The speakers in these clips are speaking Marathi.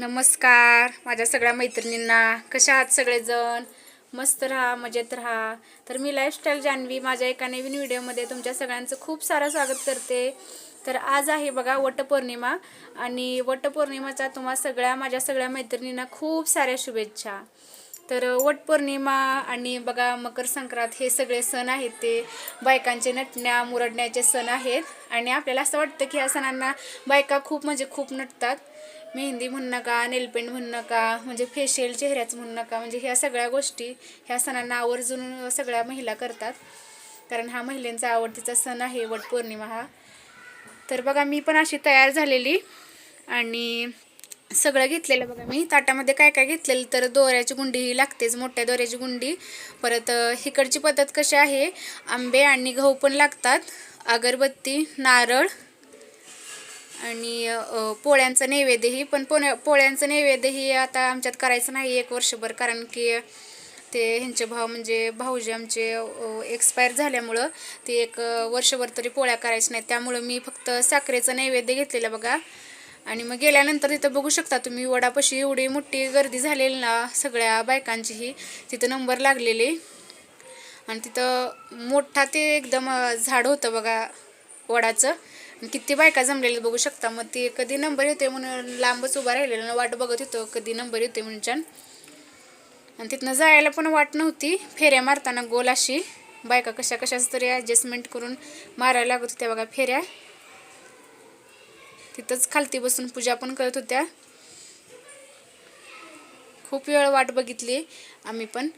नमस्कार माझ्या सगळ्या मैत्रिणींना. कशा आहात सगळेजण? मस्त राहा मजेत राहा. तर मी लाईफस्टाईल जान्हवी माझ्या एका नवीन व्हिडिओमध्ये तुमच्या सगळ्यांचं खूप सारं स्वागत करते. तर आज आहे बघा वटपौर्णिमा आणि वटपौर्णिमाचा तुम्हा सगळ्या माझ्या सगळ्या मैत्रिणींना खूप साऱ्या शुभेच्छा. तर वटपौर्णिमा आणि बघा मकर संक्रांत हे सगळे सण आहेत ते. बायकांचे नटण्या मुरडण्याचे सण आहेत. आणि आपल्याला असं वाटतं की ह्या सणांना बायका खूप म्हणजे खूप नटतात. मेहंदी म्हणू नका नेलपेंट म्हणू नका म्हणजे फेशियल चेहऱ्याचं म्हणू नका म्हणजे ह्या सगळ्या गोष्टी ह्या सणांना आवर्जून सगळ्या महिला करतात. कारण हा महिलांचा आवडतीचा सण आहे वटपौर्णिमा हा. तर बघा मी पण अशी तयार झालेली आणि सगळं घेतलेलं बघा मी. ताटामध्ये काय काय घेतलेलं तर दोऱ्याची गुंडी ही लागतेच मोठ्या दोऱ्याची गुंडी. परत इकडची हिकडची पद्धत कशी आहे आंबे आणि गहू पण लागतात अगरबत्ती नारळ आणि पोळ्यांचं नैवेद्यही पण पोण्या पोळ्यांचं नैवेद्यही आता आमच्यात करायचं नाही एक वर्षभर कारण की ते ह्यांचे भाव म्हणजे भाऊजी आमचे एक्सपायर झाल्यामुळं ते एक वर्षभर तरी पोळ्या करायच्या नाहीत. त्यामुळं मी फक्त साखरेचं नैवेद्य घेतलेलं बघा. आणि मग गेल्यानंतर तिथं बघू शकता तुम्ही वडापाशी एवढी मोठी गर्दी झालेली ना सगळ्या बायकांचीही. तिथं नंबर लागलेले. आणि तिथं मोठा ते एकदम झाड होतं बघा वडाचं. किती बायका जमलेल्या बघू शकता. मग ते कधी नंबर येते म्हणून लांबच उभा राहिलेलं वाट बघत होतं कधी नंबर येते म्हणून छान. आणि तिथनं जायला पण वाट नव्हती. फेऱ्या मारताना गोल अशी. बायका कशा कशाच तरी ॲडजस्टमेंट करून मारायला लागत होत्या बघा फेऱ्या. तिथंच खालती बसून पूजा पण करत होत्या. खूप वेळ वाट बघितली आम्ही पण.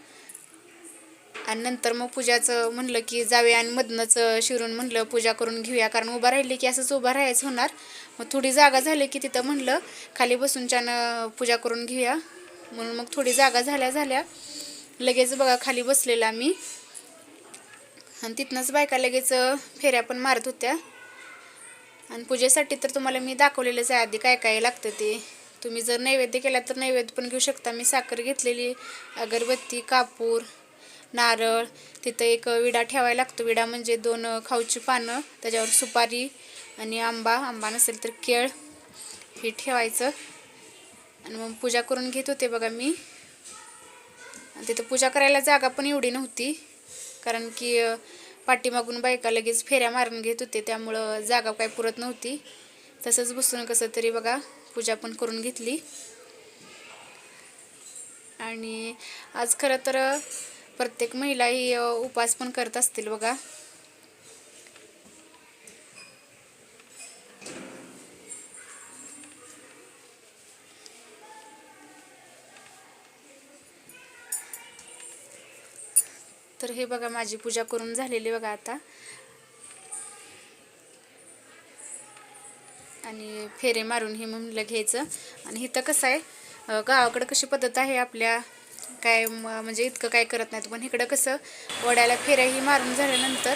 आणि नंतर मग पूजाचं म्हणलं की जाऊया आणि मधनंच शिरून म्हणलं पूजा करून घेऊया. कारण उभा राहिली की असंच उभा राहायचं होणार. मग थोडी जागा झाली की तिथं म्हणलं खाली बसून छान पूजा करून घेऊया. म्हणून मग थोडी जागा झाल्या झाल्या. लगेच बघा खाली बसलेला मी. आणि तिथनंच बायका लगेच फेऱ्या पण मारत होत्या. आणि पूजेसाठी तर तुम्हाला मी दाखवलेलंच आहे आधी काय काय लागतं ते. तुम्ही जर नैवेद्य केला तर नैवेद्य पण घेऊ शकता. मी साखर घेतलेली अगरबत्ती कापूर नारळ तिथं एक विडा ठेवायला लागतो. विडा म्हणजे दोन खाऊची पानं त्याच्यावर सुपारी आणि आंबा. आंबा नसेल तर केळ. हे ठेवायचं. आणि मग पूजा करून घेत होते बघा मी. आणि तिथं पूजा करायला जागा पण एवढी नव्हती. कारण की पाठीमागून बायका लगेच फेऱ्या मारून घेत होते. त्यामुळं जागा काय पुरत नव्हती. तसंच बसून कसं तरी बघा पूजा पण करून घेतली. आणि आज खरं तर प्रत्येक महिला ही उपास उपवास पण करत असतील बघा. तर हे बघा माझी पूजा करून झालेली बघा आता. आणि फेरे मारून हे म्हणलं घ्यायचं. आणि इथं कसं आहे गावाकडं कशी पद्धत आहे आपल्या? काय म- म्हणजे इतकं काय करत नाहीत. पण इकडं कसं वड्याला फेऱ्याही मारून झाल्यानंतर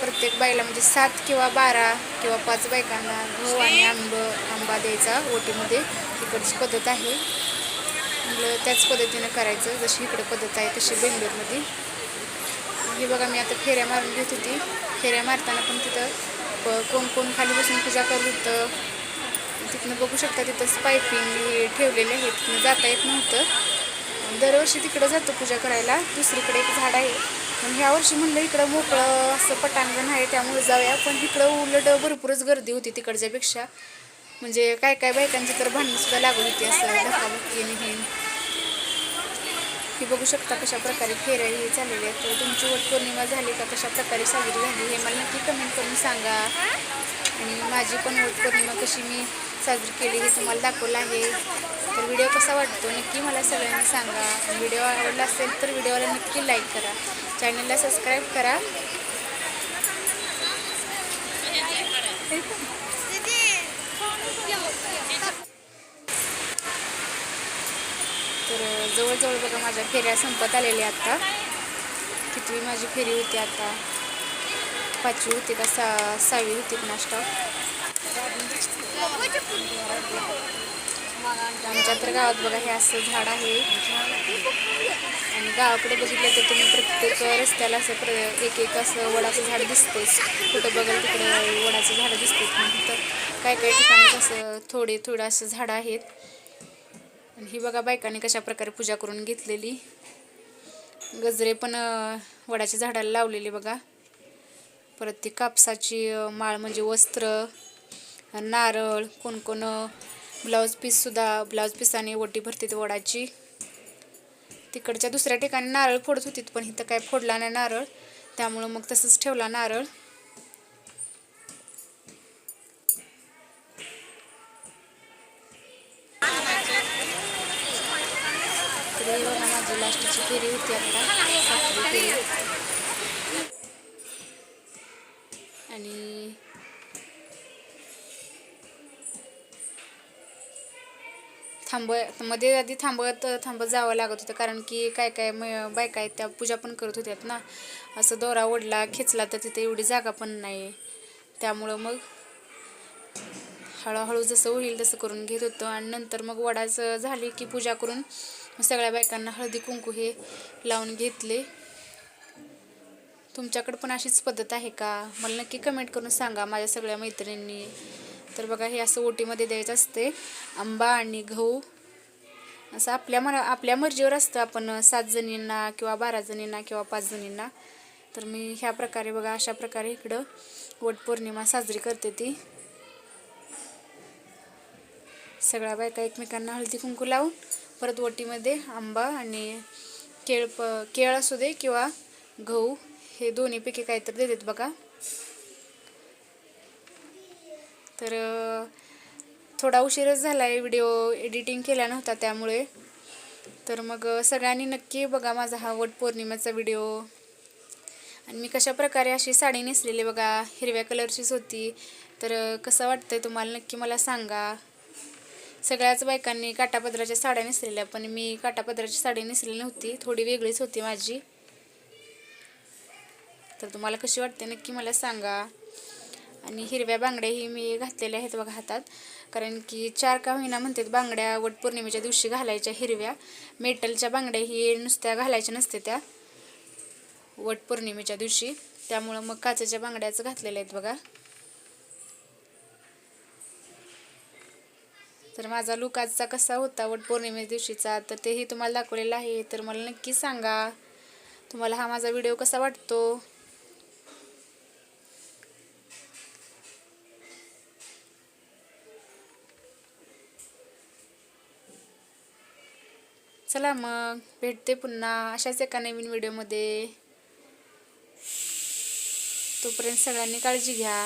प्रत्येक बाईला म्हणजे सात किंवा बारा किंवा पाच बायकांना गहू आणि आंब आंबा द्यायचा ओटीमध्ये. इकडची पद्धत आहे. म्हटलं त्याच पद्धतीनं करायचं जशी इकडं पद्धत आहे तशी बेंगलोरमध्ये. हे बघा मी आता फेऱ्या मारून घेत होती. फेऱ्या मारताना पण तिथं कोण कोण खाली बसून पूजा करत होतं. तिथनं बघू शकता तिथंच पायपिंग हे ठेवलेले आहे तिथनं जाता येत नव्हतं. दरवर्षी तिकडं जातो पूजा करायला. दुसरीकडे एक झाड आहे. पण ह्या वर्षी म्हणलं इकडं मोकळं असं पटांगण आहे त्यामुळे जाऊया. पण इकडं उलट भरपूरच गर्दी होती तिकडच्यापेक्षा म्हणजे काय काय बायकांची तर भांडणसुद्धा लागून होती असं धक्काबुक्की हे. बघू शकता कशा प्रकारे फेऱ्या हे चाललेले आहेत. तर तुमची वटपौर्णिमा झाली का? कशा प्रकारे साजरी झाली हे मला नक्की कमेंट करून सांगा. आणि माझी पण वटपौर्णिमा कशी मी साजरी केली हे तुम्हाला दाखवलं आहे. तर व्हिडिओ कसा वाटतो नक्की मला सगळ्यांनी सांगा. व्हिडिओ आवडला असेल तर व्हिडिओला नक्की लाईक करा. चॅनलला सबस्क्राईब करा. तर जवळजवळ बघा माझ्या फेऱ्या संपत आलेल्या आता. कितवी माझी फेरी होती आता? पाचवी होती का? सा सहावी होती का नाश्ता? आमच्या तर गावात बघा हे असं झाड आहे. आणि गावाकडे बघितलं तर तुम्ही प्रत्येक रस्त्याला असं प्र एक एक असं वडाचं झाड दिसतेच. कुठं बघाल तिकडं वडाचं झाड दिसतेच नंतर काही काय काय ठिकाणी असं थोडे थोडं असं झाडं आहेत. आणि ही बघा बायकांनी कशा प्रकारे पूजा करून घेतलेली. गजरे पण वडाच्या झाडाला लावलेले बघा. परत ती कापसाची माळ म्हणजे वस्त्र नारळ कोणकोण ब्लाऊज पीससुद्धा ब्लाऊज पीसाने ओटी भरते वडाची. तिकडच्या दुसऱ्या ठिकाणी नारळ फोडत होती पण इथं काय फोडला नाही नारळ. त्यामुळं मग तसंच ठेवला नारळ. माझी लास्टची फेरी होती आता आणि थांबमध्ये आधी थांबत थांबत जावं लागत होतं. कारण की काय काय म- बायका आहेत त्या पूजा पण करत होत्यात ना. असं दोरा ओढला खेचला तर तिथे एवढी जागा पण नाही. त्यामुळं मग हळूहळू जसं होईल तसं करून घेत होतं. आणि नंतर मग वडाचं झाली की पूजा करून सगळ्या बायकांना हळदी कुंकू हे लावून घेतले. तुमच्याकडं पण अशीच पद्धत आहे का? मला नक्की कमेंट करून सांगा माझ्या सगळ्या मैत्रिणींनी. तर बघा हे असं ओटीमध्ये द्यायचं असते. आंबा आणि गहू. असं आपल्या मरा आपल्या मर्जीवर असतं आपण सात जणींना किंवा बारा जणींना किंवा पाच जणींना. तर मी ह्या प्रकारे बघा अशा प्रकारे इकडं वटपौर्णिमा साजरी करते ती. सगळ्या बायका एकमेकांना हळदी कुंकू लावून परत ओटीमध्ये आंबा आणि केळ प केळ असू दे किंवा गहू हे दोन्हीपैकी काहीतरी देतात बघा. तर थोडा उशीरच झाला आहे व्हिडिओ एडिटिंग केला नव्हता त्यामुळे. तर मग सगळ्यांनी नक्की बघा माझा हा वटपौर्णिमेचा व्हिडिओ. आणि मी कशा प्रकारे अशी साडी नेसलेली बघा हिरव्या कलरचीच होती. तर कसं वाटतंय तुम्हाला नक्की मला सांगा. सगळ्याच बायकांनी काटापदराच्या साड्या नेसलेल्या पण मी काटापदराची साडी नेसलेली नव्हती. थोडी वेगळीच होती माझी. तर तुम्हाला कशी वाटते नक्की मला सांगा. आणि हिरव्या बांगड्याही मी घातलेल्या आहेत बघा हातात. कारण की चार का होईना म्हणतात बांगड्या वटपौर्णिमेच्या दिवशी घालायच्या हिरव्या. मेटलच्या बांगड्या ही नुसत्या घालायच्या नसते त्या वटपौर्णिमेच्या दिवशी. त्यामुळं मग काचेच्या बांगड्याच घातलेल्या आहेत बघा. तर माझा लुक आजचा कसा होता वटपौर्णिमे दिवशीचा? तर तेही तुम्हाला दाखवलेलं आहे. तर मला नक्की सांगा. तुम्हाला हा माझा व्हिडिओ कसा वाटतो? चला मग भेटते पुन्हा अशाच एका नवीन व्हिडिओमध्ये. तोपर्यंत सगळ्यांनी काळजी घ्या.